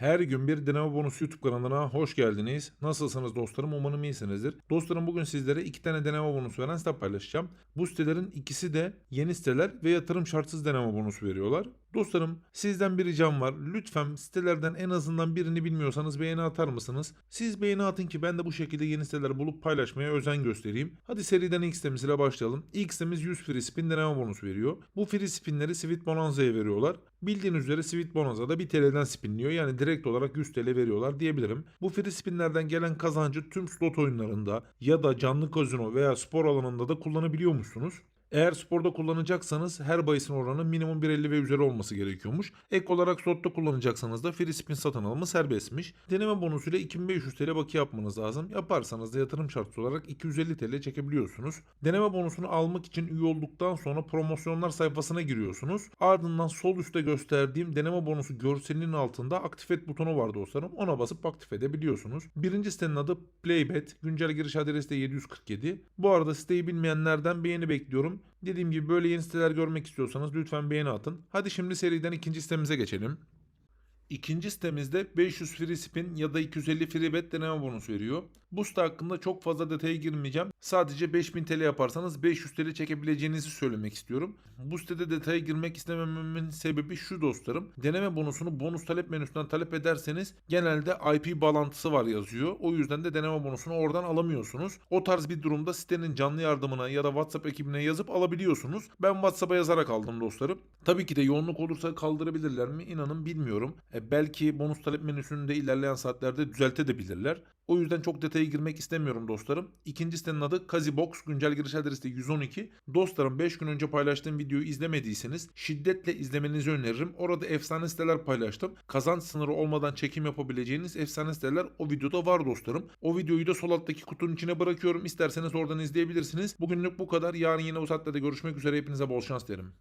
Her gün bir deneme bonusu YouTube kanalına hoş geldiniz. Nasılsınız dostlarım? Umarım iyisinizdir. Dostlarım bugün sizlere iki tane deneme bonusu veren site paylaşacağım. Bu sitelerin ikisi de yeni siteler ve yatırım şartsız deneme bonusu veriyorlar. Dostlarım sizden bir ricam var. Lütfen sitelerden en azından birini bilmiyorsanız beğeni atar mısınız? Siz beğeni atın ki ben de bu şekilde yeni siteler bulup paylaşmaya özen göstereyim. Hadi seriden ilk sitemiz ile başlayalım. İlk sitemiz 100 free spin deneme bonusu veriyor. Bu free spinleri Sweet Bonanza'ya veriyorlar. Bildiğiniz üzere Sweet Bonanza'da 1 TL'den spinliyor. Yani direkt olarak 100 TL veriyorlar diyebilirim. Bu free spinlerden gelen kazancı tüm slot oyunlarında ya da canlı kazino veya spor alanında da kullanabiliyor musunuz? Eğer sporda kullanacaksanız her bahisin oranı minimum 1.50 ve üzeri olması gerekiyormuş. Ek olarak slotta kullanacaksanız da free spin satın alımı serbestmiş. Deneme bonusuyla 2500 TL bakiye yapmanız lazım. Yaparsanız da yatırım şartı olarak 250 TL çekebiliyorsunuz. Deneme bonusunu almak için üye olduktan sonra promosyonlar sayfasına giriyorsunuz. Ardından sol üstte gösterdiğim deneme bonusu görselinin altında aktif et butonu var dostlarım. Ona basıp aktif edebiliyorsunuz. Birinci sitenin adı Playbet. Güncel giriş adresi de 747. Bu arada siteyi bilmeyenlerden beğeni bekliyorum. Dediğim gibi böyle yeni siteler görmek istiyorsanız lütfen beğeni atın. Hadi şimdi seriden ikinci sitemize geçelim. İkinci sitemizde 500 free spin ya da 250 free bet deneme bonusu veriyor. Bu site hakkında çok fazla detaya girmeyeceğim. Sadece 5000 TL yaparsanız 500 TL çekebileceğinizi söylemek istiyorum. Bu sitede detaya girmek istemememin sebebi şu dostlarım. Deneme bonusunu bonus talep menüsünden talep ederseniz genelde IP bağlantısı var yazıyor. O yüzden de deneme bonusunu oradan alamıyorsunuz. O tarz bir durumda sitenin canlı yardımına ya da WhatsApp ekibine yazıp alabiliyorsunuz. Ben WhatsApp'a yazarak aldım dostlarım. Tabii ki de yoğunluk olursa kaldırabilirler mi? İnanın bilmiyorum. E, belki bonus talep menüsünü de ilerleyen saatlerde düzeltebilirler. O yüzden çok detaya girmek istemiyorum dostlarım. İkinci sitenin adı Kazibox. Güncel giriş adresi de 112. Dostlarım 5 gün önce paylaştığım videoyu izlemediyseniz şiddetle izlemenizi öneririm. Orada efsane siteler paylaştım. Kazanç sınırı olmadan çekim yapabileceğiniz efsane siteler o videoda var dostlarım. O videoyu da sol alttaki kutunun içine bırakıyorum. İsterseniz oradan izleyebilirsiniz. Bugünlük bu kadar. Yarın yine o saatte de görüşmek üzere. Hepinize bol şans derim.